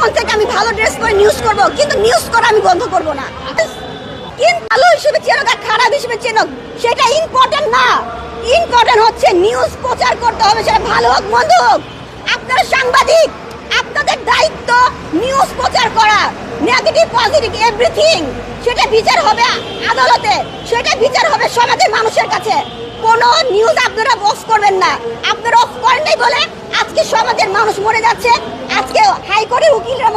এখন থেকে আমি ভালো ড্রেস পরে নিউজ করব, কিন্তু নিউজ করা আমি বন্ধ করব না। কিন্তু ভালো হিসেবে চেনক আর খারাপ হিসেবে চেনক সেটা ইম্পর্টেন্ট না। ইম্পর্টেন্ট হচ্ছে নিউজ প্রচার করতে হবে, সেটা ভালো হোক, মন্দ হোক। আপনারা সাংবাদিক, আপনাদের দায়িত্ব নিউজ প্রচার করা নেগেটিভ পজিটিভ এভরিথিং সেটা বিচার হবে আদালতে, সেটা বিচার হবে সমাজের মানুষের কাছে। কোনো নিউজ আপনারা অফ করবেন না। আপনারা অফ করেন বলে আজকে সমাজের মানুষ মরে যাচ্ছে, আজকে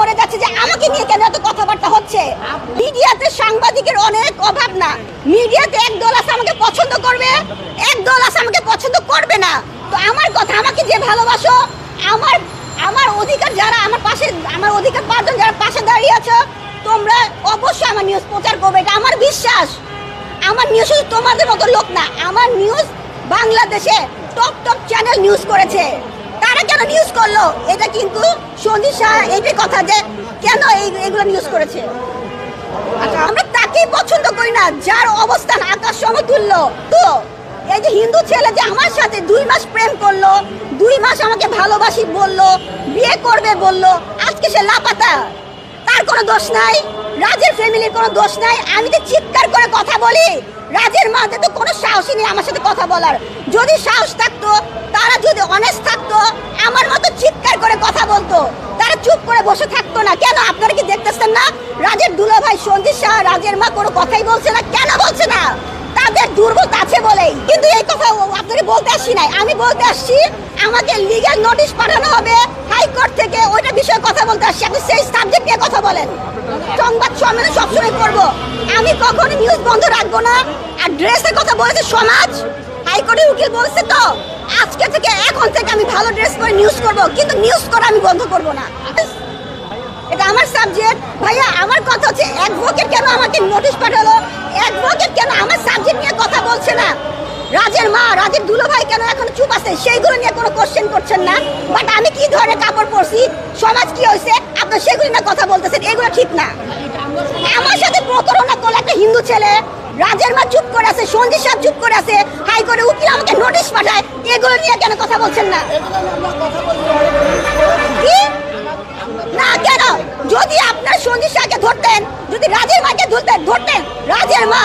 মরে যাচ্ছে যে আমাকে নিয়ে কেন এত কথাবার্তা হচ্ছে? মিডিয়াতে সাংবাদিকের অনেক অভাব না। মিডিয়াতে এক দল আছে আমাকে পছন্দ করবে, এক দল আছে আমাকে পছন্দ করবে না। তো আমার কথা, আমাকে যে ভালোবাসো, আমার আমার অধিকার যারা আমার পাশে, আমার অধিকার পাঁচজন যারা পাশে দাঁড়িয়ে আছো, তোমরা অবশ্যই আমার নিউজ প্রচার করবে। এটা আমার বিশ্বাস। আমার নিউজ তোমাদের মতো লোক না, আমার নিউজ বাংলাদেশে টপ টপ চ্যানেল নিউজ করেছে। কেন নিউজ করল। এটা কিন্তু সন্দীপ শাহ এইটাই কথা যে কেন এই এগুলো নিউজ করেছে? আমরা তাকেই পছন্দ করি না যার অবস্থান আকাশ সমতুল্য তো এই যে হিন্দু ছেলে যে আমার সাথে দুই মাস প্রেম করল দুই মাস আমাকে ভালোবাসি বলল বিয়ে করবে বলল আজকে সে লাপাতা। তার কোনো দোষ নাই। রাজের ফ্যামিলির কোনো দোষ নাই। আমি তো চিৎকার করে কথা বলি, রাজের মাঝে তো কোনো সাহসই নেই আমার সাথে কথা বলার। যদি সাহস থাকতো, তারা যদি অনেস্ট থাকতো, আমার মতো চিৎকার করে কথা বলতো, তারা চুপ করে বসে থাকতো না। কেন? আপনারা কি দেখতেছেন না? রাজের দুলা ভাই সঞ্জিত শাহ রাজের মা কোনো কথাই বলছে না। কেন বলছে না? তাদের দুর্বলতা আছে বলেই। কিন্তু এই কথা আপনাকে বলতে আসছি নাই। আমি বলতে আসছি, আমাকে লিগ্যাল নোটিশ পাঠানো হবে হাইকোর্ট থেকে। ওইটা বিষয়ে কথা বলতে আসছি। আপনি সেই সাবজেক্ট নিয়ে কথা বলেন। আমি কখনো নিউজ বন্ধ রাখব না? আর ড্রেসের কথা বলেছে সমাজ? হাইকোর্টের উকিল বলছে তো, আজকে থেকে এখন থেকে আমি ভালো ড্রেস পরে নিউজ করব, কিন্তু নিউজ করা আমি বন্ধ করব না। এটা আমার সাবজেক্ট ভাইয়া, আমার কথা হচ্ছে অ্যাডভোকেট কেন আমাকে নোটিশ পাঠালো? অ্যাডভোকেট কেন আমার সাবজেক্ট নিয়ে কথা বলছে না? রাজের মা, রাজের দুলো ভাই কেন এখন চুপ আছে? সেইগুলো নিয়ে কোনো কোশ্চেন করছেন না। বাট আমি কি ধরনের কাপড় পরছি? সমাজ কি হয়েছে? আপনার সেগুলো নিয়ে কথা বলতেছেন, এগুলো ঠিক না। আমার সাথে প্রতারণা করল একটা হিন্দু ছেলে, রাজের মা চুপ করে আছে সন্ধি সাহেব চুপ করে আছে, হাই করে উকিল আমাকে নোটিশ পাঠায়, এগুলো নিয়ে কেন কথা বলছেন না? না কেন? যদি আপনার সন্ধি সাহকে ধরতেন, যদি রাজের মাকে ধরতেন ধরতেন, রাজের মা।